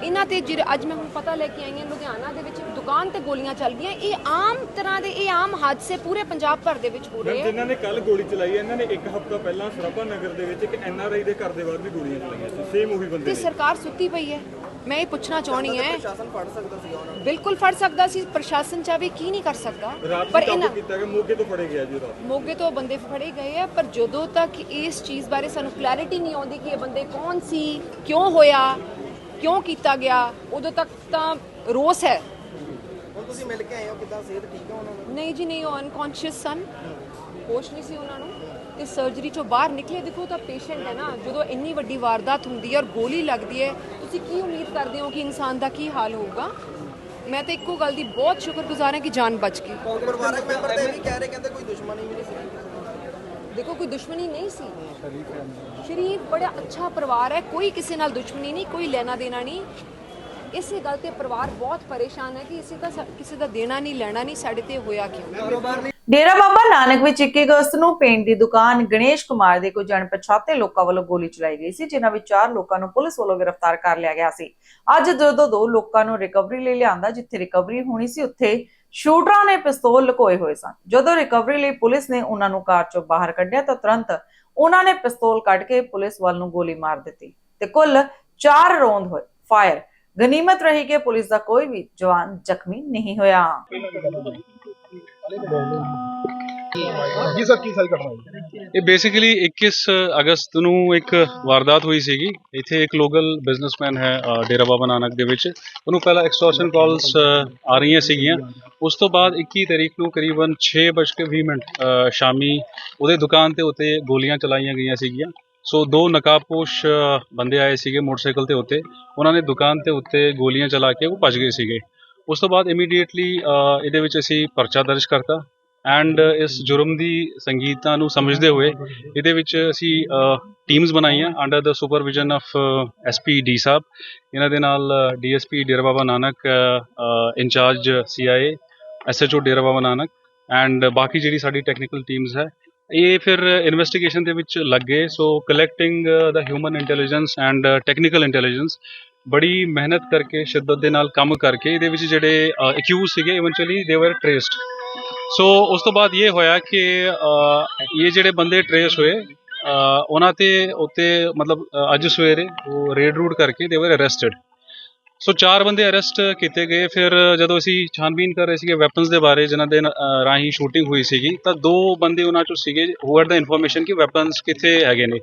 ਇਹਨਾਂ ਤੇ ਜਿਹੜੇ ਅੱਜ ਮੈਂ ਹੁਣ ਪਤਾ ਲੈ ਕੇ ਆਈ ਹਾਂ ਲੁਧਿਆਣਾ ਦੇ ਵਿੱਚ ਇੱਕ ਦੁਕਾਨ ਤੇ ਗੋਲੀਆਂ ਚੱਲ ਗਈਆਂ। ਇਹ ਆਮ ਤਰ੍ਹਾਂ ਦੇ ਇਹ ਆਮ ਹਾਦਸੇ ਪੂਰੇ ਪੰਜਾਬ ਭਰ ਦੇ ਵਿੱਚ ਹੋ ਰਹੇ ਆ। ਜਿਨ੍ਹਾਂ ਨੇ ਕੱਲ ਗੋਲੀ ਚਲਾਈ ਹੈ ਇਹਨਾਂ ਨੇ ਇੱਕ ਹਫ਼ਤਾ ਪਹਿਲਾਂ ਸਰਾਭਾ ਨਗਰ ਦੇ ਵਿੱਚ ਇੱਕ ਐਨਆਰਆਈ ਦੇ ਘਰ ਦੇ ਬਾਹਰ ਵੀ ਗੋਲੀਆਂ ਚਲਾਈਆਂ ਸੀ। ਸੇਮ ਉਹੀ ਬੰਦੇ ਤੇ ਨੇ। ਸਰਕਾਰ ਸੁੱਤੀ ਪਈ ਹੈ। ਮੈਂ ਇਹ ਪੁੱਛਣਾ ਚਾਹਣੀ ਹੈ। ਪ੍ਰਸ਼ਾਸਨ ਫੜ ਸਕਦਾ ਸੀ ਉਹਨਾਂ ਨੂੰ? ਬਿਲਕੁਲ ਫੜ ਸਕਦਾ ਸੀ। ਪ੍ਰਸ਼ਾਸਨ ਚਾਹੇ ਕੀ ਨਹੀਂ ਕਰ ਸਕਦਾ। ਰਾਤ ਪਰ ਨੂੰ ਕਾਬੂ ਇਹਨਾਂ ਕੀਤਾ ਗਿਆ ਮੋਗੇ ਤੋਂ ਫੜੇ ਗਿਆ ਜੀ ਰਾਤ ਮੋਗੇ ਤੋਂ ਬੰਦੇ ਫੜੇ ਗਏ ਆ ਪਰ ਜਦੋਂ ਤੱਕ ਇਸ ਚੀਜ਼ ਬਾਰੇ ਸਾਨੂੰ ਕਲੈਰਿਟੀ ਨਹੀਂ ਆਉਂਦੀ ਕਿ ਇਹ ਬੰਦੇ ਕੌਣ ਸੀ ਕਿਉਂ ਹੋਇਆ ਕਿਉਂ ਕੀਤਾ ਗਿਆ? ਉਦੋਂ ਤੱਕ ਤਾਂ ਰੋਸ ਹੈ। ਹੁਣ ਤੁਸੀਂ ਮਿਲ ਕੇ ਆਏ ਹੋ ਕਿਦਾਂ? ਸਿਹਤ ਠੀਕ ਹੈ ਉਹਨਾਂ ਨੂੰ? ਨਹੀਂ ਜੀ ਨਹੀਂ ਉਹ ਅਨਕੌਂਸ਼ੀਅਸ ਸਨ। ਹੋਸ਼ ਨਹੀਂ ਸੀ ਉਹਨਾਂ ਨੂੰ। ਤੇ ਸਰਜਰੀ ਚੋਂ ਬਾਹਰ ਨਿਕਲੇ ਦੇਖੋ ਤਾਂ ਪੇਸ਼ੈਂਟ ਹੈ ਨਾ। ਜਦੋਂ ਇੰਨੀ ਵੱਡੀ ਵਾਰਦਾਤ ਹੁੰਦੀ ਹੈ ਔਰ ਗੋਲੀ ਲੱਗਦੀ ਹੈ ਤੁਸੀਂ ਕੀ ਉਮੀਦ ਕਰਦੇ ਹੋ ਕਿ ਇਨਸਾਨ ਦਾ ਕੀ ਹਾਲ ਹੋਊਗਾ? ਮੈਂ ਤਾਂ ਇੱਕੋ ਗੱਲ ਦੀ ਬਹੁਤ ਸ਼ੁਕਰਗੁਜ਼ਾਰ ਹਾਂ ਕਿ ਜਾਨ ਬਚ ਗਈ। ਪਰਿਵਾਰਕ ਮੈਂਬਰ ਤਾਂ ਇਹ ਵੀ ਕਹਿ ਰਹੇ ਕਹਿੰਦੇ ਕੋਈ ਦੁਸ਼ਮਣੀ ਵੀ ਨਹੀਂ ਸੀ। ਦੇਖੋ ਕੋਈ ਦੁਸ਼ਮਣੀ ਨਹੀਂ ਸੀ। ਸ਼ਰੀਫ ਬੜਾ ਅੱਛਾ ਪਰਿਵਾਰ ਹੈ ਕੋਈ ਕਿਸੇ ਨਾਲ ਦੁਸ਼ਮਣੀ ਨਹੀਂ ਕੋਈ ਲੈਣਾ ਦੇਣਾ ਨਹੀਂ। ਇਸੇ ਗੱਲ ਤੇ ਪਰਿਵਾਰ ਬਹੁਤ ਪਰੇਸ਼ਾਨ ਹੈ ਕਿ ਇਸੇ ਦਾ ਸਾ- ਕਿਸੇ ਦਾ ਦੇਣਾ ਨਹੀਂ ਲੈਣਾ ਨਹੀਂ ਸਾਡੇ ਤੇ ਹੋਇਆ ਕਿਉਂ? ਡੇਰਾ ਬਾਬਾ ਨਾਨਕ ਵਿੱਚ 21 ਅਗਸਤ ਨੂੰ ਪੇਂਟ ਦੀ ਦੁਕਾਨ ਗਣੇਸ਼ ਕੁਮਾਰ ਦੇ ਕੁਝ ਅਣਪਛਾਤੇ ਲੋਕਾਂ ਵੱਲੋਂ ਗੋਲੀ ਚਲਾਈ ਗਈ ਸੀ ਜਿਨ੍ਹਾਂ ਵਿੱਚ ਚਾਰ ਲੋਕਾਂ ਨੂੰ ਪੁਲਿਸ ਵੱਲੋਂ ਗ੍ਰਿਫਤਾਰ ਕਰ ਲਿਆ ਗਿਆ ਸੀ। ਅੱਜ ਜਦੋਂ ਦੋ ਲੋਕਾਂ ਨੂੰ ਰਿਕਵਰੀ ਲਈ ਲਿਆਂਦਾ ਜਿੱਥੇ ਰਿਕਵਰੀ ਹੋਣੀ ਸੀ ਉੱਥੇ ਸ਼ੂਟਰਾਂ ਨੇ ਪਿਸਤੌਲ ਲੁਕੋਏ ਹੋਏ ਸਨ। ਜਦੋਂ ਰਿਕਵਰੀ ਲਈ ਪੁਲਿਸ ਨੇ ਉਹਨਾਂ ਨੂੰ ਕਾਰ ਚੋਂ ਬਾਹਰ ਕੱਢਿਆ ਤਾਂ ਤੁਰੰਤ ਉਹਨਾਂ ਨੇ ਪਿਸਤੌਲ ਕੱਢ ਕੇ ਪੁਲਿਸ ਵੱਲ ਨੂੰ ਗੋਲੀ ਮਾਰ ਦਿੱਤੀ ਤੇ ਕੁੱਲ 4 ਰੌਂਦ ਹੋਏ, ਫਾਇਰ। ਗਨੀਮਤ ਰਹੀ ਕਿ ਪੁਲਿਸ ਦਾ ਕੋਈ ਵੀ ਜਵਾਨ ਜ਼ਖਮੀ ਨਹੀਂ ਹੋਇਆ। ਜੀ ਸਰ ਕੀ ਸਾਰੀ ਘਟਨਾ ਹੋਈ? ਇਹ ਬੇਸਿਕਲੀ 21 ਅਗਸਤ ਨੂੰ ਇੱਕ ਵਾਰਦਾਤ ਹੋਈ ਸੀਗੀ। ਇੱਥੇ ਇੱਕ ਲੋਕਲ ਬਿਜ਼ਨਸਮੈਨ ਹੈ ਡੇਰਾ ਬਾਬਾ ਨਾਨਕ ਦੇ ਵਿੱਚ। ਉਹਨੂੰ ਪਹਿਲਾਂ ਐਕਸਟੋਰਸ਼ਨ ਕਾਲਸ ਆ ਰਹੀਆਂ ਸੀਗੀਆਂ। ਉਸ ਤੋਂ ਬਾਅਦ 21 ਤਰੀਕ ਨੂੰ ਕਰੀਬਨ 6:20 ਮਿੰਟ ਸ਼ਾਮੀ ਉਹਦੇ ਦੁਕਾਨ ਤੇ ਉੱਤੇ ਗੋਲੀਆਂ ਚਲਾਈਆਂ ਗਈਆਂ ਸੀਗੀਆਂ। ਸੋ ਦੋ ਨਕਾਬਪੋਸ਼ ਅ, ਬੰਦੇ ਆਏ ਸੀਗੇ ਮੋਟਰਸਾਈਕਲ ਤੇ ਉੱਤੇ। ਉਹਨਾਂ ਨੇ ਦੁਕਾਨ ਤੇ ਉੱਤੇ ਗੋਲੀਆਂ ਚਲਾ ਕੇ ਉਹ ਭੱਜ ਗਏ ਸੀਗੇ। ਉਸ ਤੋਂ ਬਾਅਦ ਇਮੀਡੀਏਟਲੀ ਇਹਦੇ ਵਿੱਚ ਅਸੀਂ ਪਰਚਾ ਦਰਜ ਕਰਤਾ। ਐਂਡ uh, ਇਸ ਜੁਰਮ ਦੀ ਸੰਗੀਤਾ ਨੂੰ ਸਮਝਦੇ ਹੋਏ ਇਹਦੇ ਵਿੱਚ ਅਸੀਂ ਟੀਮਸ ਬਣਾਈਆਂ under the supervision of SP D ਸਾਹਿਬ। ਇਹਨਾਂ ਦੇ ਨਾਲ DSP Dera Baba Nanak incharge CIA SHO Dera Baba Nanak and ਬਾਕੀ ਜਿਹੜੀ ਸਾਡੀ ਟੈਕਨੀਕਲ ਟੀਮਸ ਹੈ। ਇਹ ਫਿਰ ਇਨਵੈਸਟੀਗੇਸ਼ਨ ਦੇ ਵਿੱਚ ਲੱਗੇ so collecting the human intelligence and technical intelligence ਬੜੀ ਮਿਹਨਤ ਕਰਕੇ, ਸ਼ਿੱਦਤ ਦੇ ਨਾਲ ਕੰਮ ਕਰਕੇ ਇਹਦੇ ਵਿੱਚ ਜਿਹੜੇ ਅਕਿਊਜ਼ ਸੀਗੇ ਇਵੈਂਚੁਅਲੀ ਦੇ ਵਰ ਟ੍ਰੇਸਡ ਸੋ ਉਸ ਤੋਂ ਬਾਅਦ ਇਹ ਹੋਇਆ ਕਿ ਇਹ ਜਿਹੜੇ ਬੰਦੇ ਟ੍ਰੇਸ ਹੋਏ ਅ, ਉਹਨਾਂ ਤੇ ਉੱਤੇ ਮਤਲਬ ਅੱਜ ਸਵੇਰੇ ਉਹ ਰੇਡ ਰੂਡ ਕਰਕੇ ਦੇ ਵਰ ਅਰੈਸਟਡ ਸੋ ਚਾਰ ਬੰਦੇ ਅਰੈਸਟ ਕੀਤੇ ਗਏ। ਫਿਰ ਜਦੋਂ ਅਸੀਂ ਛਾਨਬੀਨ ਕਰ ਰਹੇ ਸੀਗੇ ਵੈਪਨਸ ਦੇ ਬਾਰੇ ਜਿਨ੍ਹਾਂ ਦੇ ਨ- ਰਾਹੀਂ ਸ਼ੂਟਿੰਗ ਹੋਈ ਸੀਗੀ ਤਾਂ ਦੋ ਬੰਦੇ ਉਹਨਾਂ ਚੋਂ ਸੀਗੇ ਹੂ ਹੈਡ ਦਾ ਇਨਫੋਰਮੇਸ਼ਨ ਕਿ ਵੈਪਨਸ ਕਿੱਥੇ ਹੈਗੇ ਨੇ।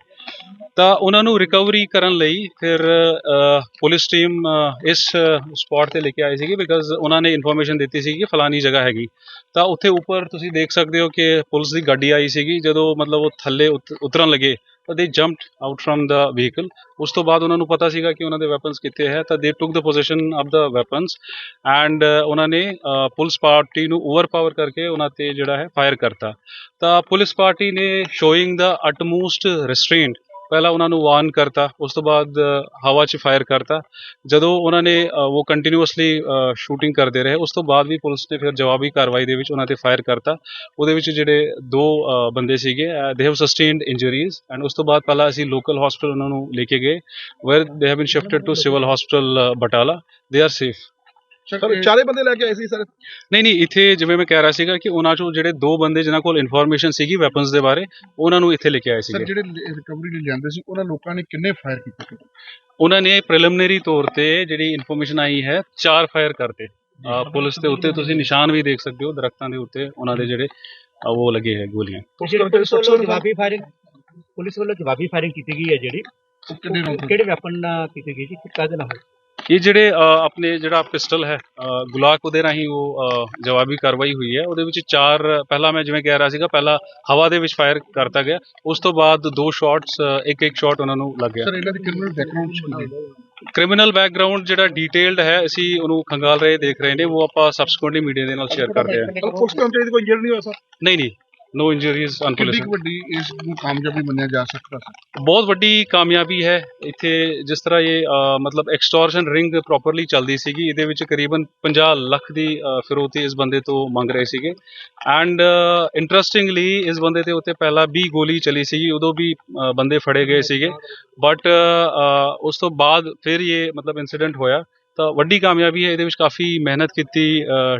ਤਾਂ ਉਹਨਾਂ ਨੂੰ ਰਿਕਵਰੀ ਕਰਨ ਲਈ ਫਿਰ ਅਹ, ਪੁਲਿਸ ਟੀਮ ਅਹ, ਇਸ ਸਪੌਟ ਤੇ ਲੈ ਕੇ ਆਈ ਸੀਗੀ ਬਿਕਾਜ਼ ਉਹਨਾਂ ਨੇ ਇਨਫੋਰਮੇਸ਼ਨ ਦਿੱਤੀ ਸੀ ਕਿ ਫਲਾਨੀ ਜਗ੍ਹਾ ਹੈਗੀ। ਤਾਂ ਉੱਥੇ ਉੱਪਰ ਤੁਸੀਂ ਦੇਖ ਸਕਦੇ ਹੋ ਕਿ ਪੁਲਿਸ ਦੀ ਗੱਡੀ ਆਈ ਸੀਗੀ ਜਦੋਂ ਮਤਲਬ ਉਹ ਥੱਲੇ ਉਤ- ਉਤਰਨ ਲੱਗੇ। ਤਾਂ they jumped out from the vehicle ਉਸ ਤੋਂ ਬਾਅਦ ਉਹਨਾਂ ਨੂੰ ਪਤਾ ਸੀਗਾ ਕਿ ਉਹਨਾਂ ਦੇ ਵੈਪਨਸ ਕਿੱਥੇ ਹੈ, ਤਾਂ they took the position of the weapons and ਉਹਨਾਂ ਨੇ ਪੁਲਿਸ ਪਾਰਟੀ ਨੂੰ ਓਵਰਪਾਵਰ ਕਰਕੇ ਉਹਨਾਂ ਤੇ ਜਿਹੜਾ ਹੈ ਫਾਇਰ ਕਰਤਾ। ਤਾਂ ਪੁਲਿਸ ਪਾਰਟੀ ਨੇ ਸ਼ੋਇੰਗ ਦਾ ਅਟਮੋਸਟ ਰਿਸਟ੍ਰੇਂਟ ਪਹਿਲਾਂ ਉਹਨਾਂ ਨੂੰ ਵਾਰਨ ਕਰਤਾ, ਉਸ ਤੋਂ ਬਾਅਦ ਹਵਾ 'ਚ ਫਾਇਰ ਕਰਤਾ। ਜਦੋਂ ਉਹਨਾਂ ਨੇ ਉਹ ਕੰਟੀਨਿਊਸਲੀ ਸ਼ੂਟਿੰਗ ਕਰਦੇ ਰਹੇ, ਉਸ ਤੋਂ ਬਾਅਦ ਵੀ ਪੁਲਿਸ ਨੇ ਫਿਰ ਜਵਾਬੀ ਕਾਰਵਾਈ ਦੇ ਵਿੱਚ ਉਹਨਾਂ ਤੇ ਫਾਇਰ ਕਰਤਾ। ਉਹਦੇ ਵਿੱਚ ਜਿਹੜੇ ਦੋ ਬੰਦੇ ਸੀਗੇ they have sustained injuries and ਉਸ ਤੋਂ ਬਾਅਦ ਪਹਿਲਾਂ ਅਸੀਂ ਲੋਕਲ ਹਸਪੀਟਲ ਉਹਨਾਂ ਨੂੰ ਲੈ ਕੇ ਗਏ where they have been shifted to civil hospital Batala. They are safe sir ਚਾਰੇ ਬੰਦੇ ਲੈ ਕੇ ਆਏ ਸੀ ਸਰ। ਨਹੀਂ ਨਹੀਂ ਇੱਥੇ ਜਿਵੇਂ ਮੈਂ ਕਹਿ ਰਿਹਾ ਸੀਗਾ ਕਿ ਉਹਨਾਂ ਚੋਂ ਜਿਹੜੇ ਦੋ ਬੰਦੇ ਜਿਨ੍ਹਾਂ ਕੋਲ ਇਨਫੋਰਮੇਸ਼ਨ ਸੀਗੀ ਵੈਪਨਸ ਦੇ ਬਾਰੇ ਉਹਨਾਂ ਨੂੰ ਇੱਥੇ ਲੈ ਕੇ ਆਏ ਸਰ ਸੀਗੇ। ਜਿਹੜੇ ਰਿਕਵਰੀ ਲਈ ਜਾਂਦੇ ਸੀ ਉਹਨਾਂ ਲੋਕਾਂ ਨੇ ਕਿੰਨੇ ਫਾਇਰ ਕੀਤੇ? ਉਹਨਾਂ ਨੇ ਪ੍ਰੀਲਿਮਿਨਰੀ ਤੌਰ ਤੇ ਜਿਹੜੀ ਇਨਫੋਰਮੇਸ਼ਨ ਆਈ ਹੈ ਚਾਰ ਫਾਇਰ ਕਰਤੇ। ਪੁਲਿਸ ਦੇ ਉੱਤੇ ਤੁਸੀਂ ਨਿਸ਼ਾਨ ਵੀ ਦੇਖ ਸਕਦੇ ਹੋ ਦਰਖਤਾਂ ਦੇ ਉੱਤੇ ਉਹਨਾਂ ਦੇ ਜਿਹੜੇ ਉਹ ਲੱਗੇ ਹੈ ਗੋਲੀਆਂ। ਪੁਲਿਸ ਵੱਲੋਂ ਜਵਾਬੀ ਫਾਇਰਿੰਗ ਪੁਲਿਸ ਵੱਲੋਂ ਜਵਾਬੀ ਫਾਇਰਿੰਗ ਕੀਤੀ ਗਈ ਹੈ ਜਿਹੜੀ। ਕਿਹੜੇ ਵੈਪਨ ਨਾਲ ਕੀਤੀ ਗਈ ਜੀ? ਕਾਹਦੇ ਨਾਲ? ਹੋਈ? ਇਹ ਜਿਹੜੇ ਆਪਣੇ ਜਿਹੜਾ ਪਿਸਟਲ ਹੈ ਗੁਲਾਕ ਉਹਦੇ ਰਾਹੀਂ ਉਹ ਜਵਾਬੀ ਕਾਰਵਾਈ ਹੋਈ ਹੈ। ਉਹਦੇ ਵਿੱਚ ਚਾਰ ਪਹਿਲਾਂ ਮੈਂ ਜਿਵੇਂ ਕਹਿ ਰਿਹਾ ਸੀਗਾ ਪਹਿਲਾਂ ਹਵਾ ਦੇ ਵਿੱਚ ਫਾਇਰ ਕਰਤਾ ਗਿਆ। ਉਸ ਤੋਂ ਬਾਅਦ ਦੋ ਸ਼ਾਟਸ ਇੱਕ ਇੱਕ ਸ਼ਾਟ ਉਹਨਾਂ ਨੂੰ ਲੱਗ ਗਿਆ। ਸਰ ਇਹਨਾਂ ਦੀ ਕ੍ਰਿਮੀਨਲ ਬੈਕਗ੍ਰਾਉਂਡ ਕ੍ਰਿਮੀਨਲ ਬੈਕਗ੍ਰਾਉਂਡ ਜਿਹੜਾ ਡਿਟੇਲਡ ਹੈ ਅਸੀਂ ਉਹਨੂੰ ਖੰਗਾਲ ਰਹੇ ਦੇਖ ਰਹੇ ਨੇ। ਉਹ ਆਪਾਂ ਸਬਸਕੁਐਂਟਲੀ ਮੀਡੀਆ ਦੇ ਨਾਲ ਸ਼ੇਅਰ ਕਰਦੇ ਹਾਂ। ਪੁਲਿਸ ਕਰਮਚਾਰੀ ਦੀ ਕੋਈ ਇੰਜਰ ਨਹੀਂ ਹੋਇਆ ਸਰ ਨਹੀਂ ਨਹੀਂ। ਨੋ ਇੰਜਰੀਜ਼ ਕਿੰਨੀ ਕੁ ਵੱਡੀ ਇਸ ਨੂੰ ਕਾਮਯਾਬੀ ਮੰਨਿਆ ਜਾ ਸਕਦਾ ਸੀ ਬਹੁਤ ਵੱਡੀ ਕਾਮਯਾਬੀ ਹੈ। ਇੱਥੇ ਜਿਸ ਤਰ੍ਹਾਂ ਇਹ ਅ, ਮਤਲਬ ਐਕਸਟੋਰਸ਼ਨ ਰਿੰਗ ਪ੍ਰੋਪਰਲੀ ਚੱਲਦੀ ਸੀਗੀ ਇਹਦੇ ਵਿੱਚ ਕਰੀਬਨ 50 ਲੱਖ ਦੀ ਅ, ਫਿਰੌਤੀ ਇਸ ਬੰਦੇ ਤੋਂ ਮੰਗ ਰਹੇ ਸੀਗੇ। ਐਂਡ ਇੰਟਰਸਟਿੰਗਲੀ ਇਸ ਬੰਦੇ ਤੇ ਉੱਤੇ ਪਹਿਲਾਂ 20 ਗੋਲੀ ਚਲੀ ਸੀਗੀ ਉਦੋਂ ਵੀ ਅ, ਬੰਦੇ ਫੜੇ ਗਏ ਸੀਗੇ। ਬਟ ਉਸ ਤੋਂ ਬਾਅਦ ਫਿਰ ਇਹ ਮਤਲਬ ਇਨਸੀਡੈਂਟ ਹੋਇਆ। ਤਾਂ ਵੱਡੀ ਕਾਮਯਾਬੀ ਹੈ। ਇਹਦੇ ਵਿੱਚ ਕਾਫੀ ਮਿਹਨਤ ਕੀਤੀ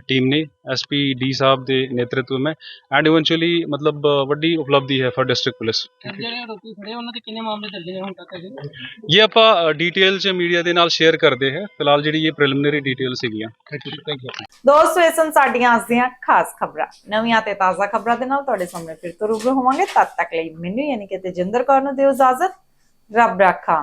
ਟੀਮ ਨੇ। ਐਸਪੀ ਡੀ ਸਾਹਿਬ ਦੇ ਨੇਤਰਤਵ में ਐਂਡ ਇਵੈਂਚੁਅਲੀ ਮਤਲਬ ਵੱਡੀ ਉਪਲਬਧੀ ਹੈ ਫॉर ਡਿਸਟ੍ਰਿਕਟ ਪੁਲਿਸ ਜਿਹੜੇ ਆਰੋਪੀ ਫੜੇ ਉਹਨਾਂ ਦੇ ਕਿੰਨੇ ਮਾਮਲੇ ਦਰਜ ਨੇ ਹੁਣ ਤੱਕ ਅਜੇ ਇਹ ਆਪਾਂ ਡਿਟੇਲ ਚ ਮੀਡੀਆ ਦੇ ਨਾਲ ਸ਼ੇਅਰ ਕਰਦੇ ਹਾਂ। ਫਿਲਹਾਲ ਜਿਹੜੀ ਇਹ ਪ੍ਰੀਲਿਮਿਨਰੀ ਡਿਟੇਲ ਸੀਗੀਆਂ। ਥੈਂਕ ਯੂ ਥੈਂਕ ਯੂ ਦੋਸਤੋ ਇਹ ਸਨ ਸਾਡੀਆਂ ਅੱਜ ਦੀਆਂ ਖਾਸ ਖਬਰਾਂ। ਨਵੀਆਂ ਤੇ ਤਾਜ਼ਾ ਖਬਰਾਂ ਦੇ ਨਾਲ ਤੁਹਾਡੇ ਸਾਹਮਣੇ ਫਿਰ ਤੋਂ ਰੂਬਰੂ ਹੋਵਾਂਗੇ। ਤਦ ਤੱਕ ਲਈ ਮੈਨੂੰ ਯਾਨੀ ਕਿ ਤੇਜਿੰਦਰ ਕੌਰ ਨੂੰ ਦਿਓ ਇਜਾਜ਼ਤ। ਰੱਬ ਰਾਖਾ।